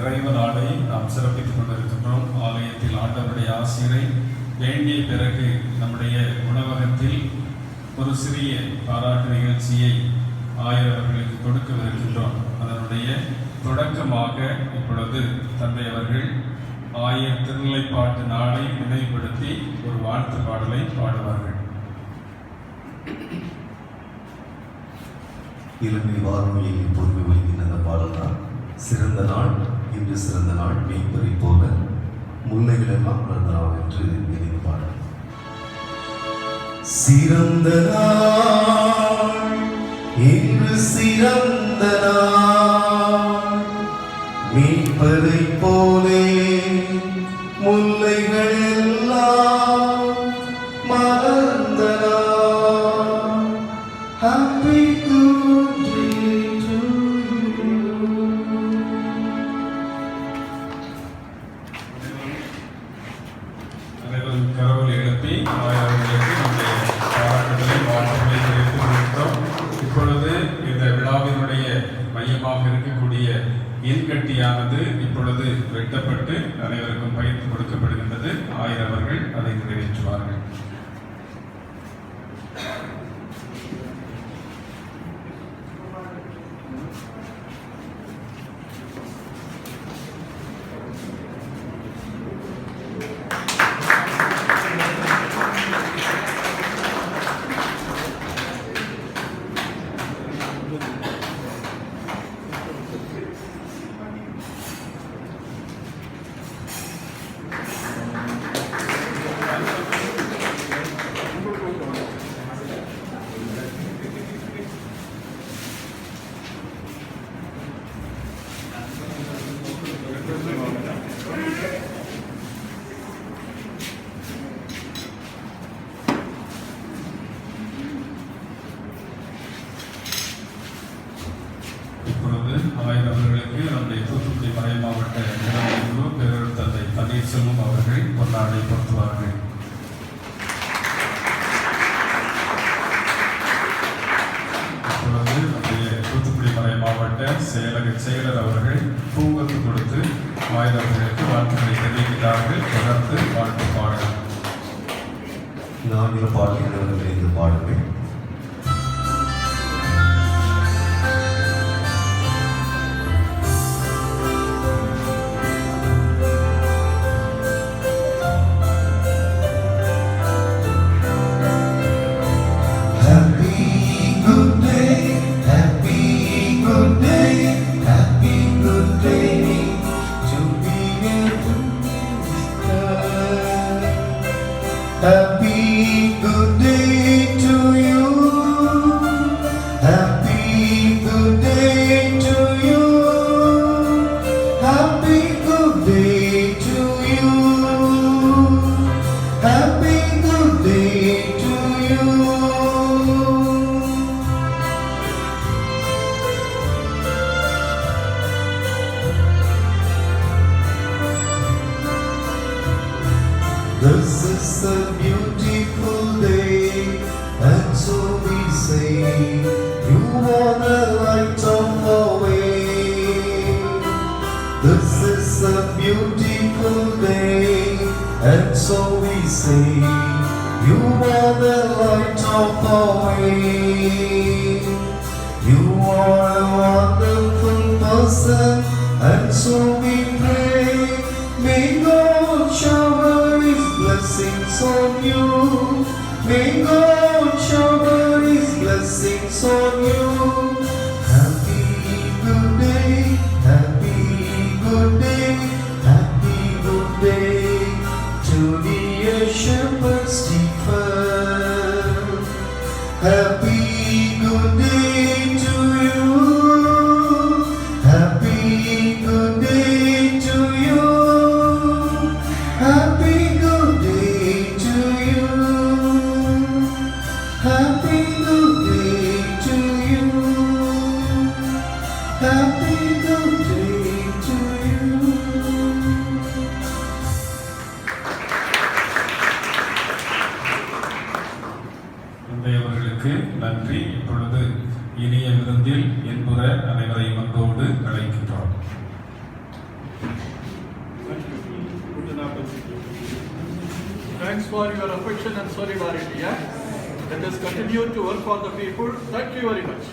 நிறைவு நாளை நாம் சிறப்பித்துக் கொண்டிருக்கின்றோம். ஆலயத்தில் ஆண்டவருடைய ஆசிரியரை வேண்டிய பிறகு நம்முடைய உணவகத்தில் ஒரு சிறிய பாராட்டு நிகழ்ச்சியை ஆயிரவர்களுக்கு கொடுக்கவிருக்கின்றோம். அதனுடைய தொடக்கமாக இப்பொழுது தந்தை அவர்கள் ஆயர் திருநிலைப்பாட்டு நாளை நினைவுபடுத்தி ஒரு வாழ்த்து பாடலை பாடுவார்கள். இலங்கை வானொலியில் பொறுமை வழங்கின அந்த பாடல் தான் சிறந்த நாள். இன்று சிறந்த நாள் மீன்பறி போல முல்லைகளெல்லாம் பிறந்த நாள் என்று நினைவு பாடல். சிறந்த நாள் இன்று சிறந்த நாள். மீன்பரை போலே முல்லைகள் எல்லாம் இன்கட்டியானது இப்பொழுது வெட்டப்பட்டு அனைவருக்கும் பகிர்ந்து கொடுக்கப்படுகின்றது. ஆயிரவர்கள் ஆயிரவர்களுக்கு நம்முடைய தூத்துக்குடி மறை மாவட்ட நிலவரவு பேரர் தந்தை பன்னீர்செல்வம் அவர்கள் கொண்டாடை பொறுத்துவார்கள். இப்பொழுது நம்முடைய தூத்துக்குடி மறை மாவட்ட செயலக செயலர் அவர்கள் பூங்கத்து கொடுத்து ஆயிரவர்களுக்கு வாழ்த்துக்களை தெரிவிக்கிறார்கள். தொடர்ந்து வாழ்த்து பாடல். நான்கு பாடல்கள் இந்த பாடல்கள் Happy good day to you. This is a beautiful day, and so we say, You are the light of our way. This is a beautiful day, and so we say, You are the light of our way. You are a wonderful person, and so blessings on you. May God shower His blessings on you. Happy good day, happy good day, happy good day to dear shepherd Stephen. Happy good day to you. Happy good day to you. Happy அவர்களுக்கு நன்றி இப்பொழுது இனிய விருந்தில் என்புற அனைவரையும் அன்போடு அழைக்கின்றோம் Thanks for your affection and solidarity. Yeah? Let us continue to work for the people. Thank you very much.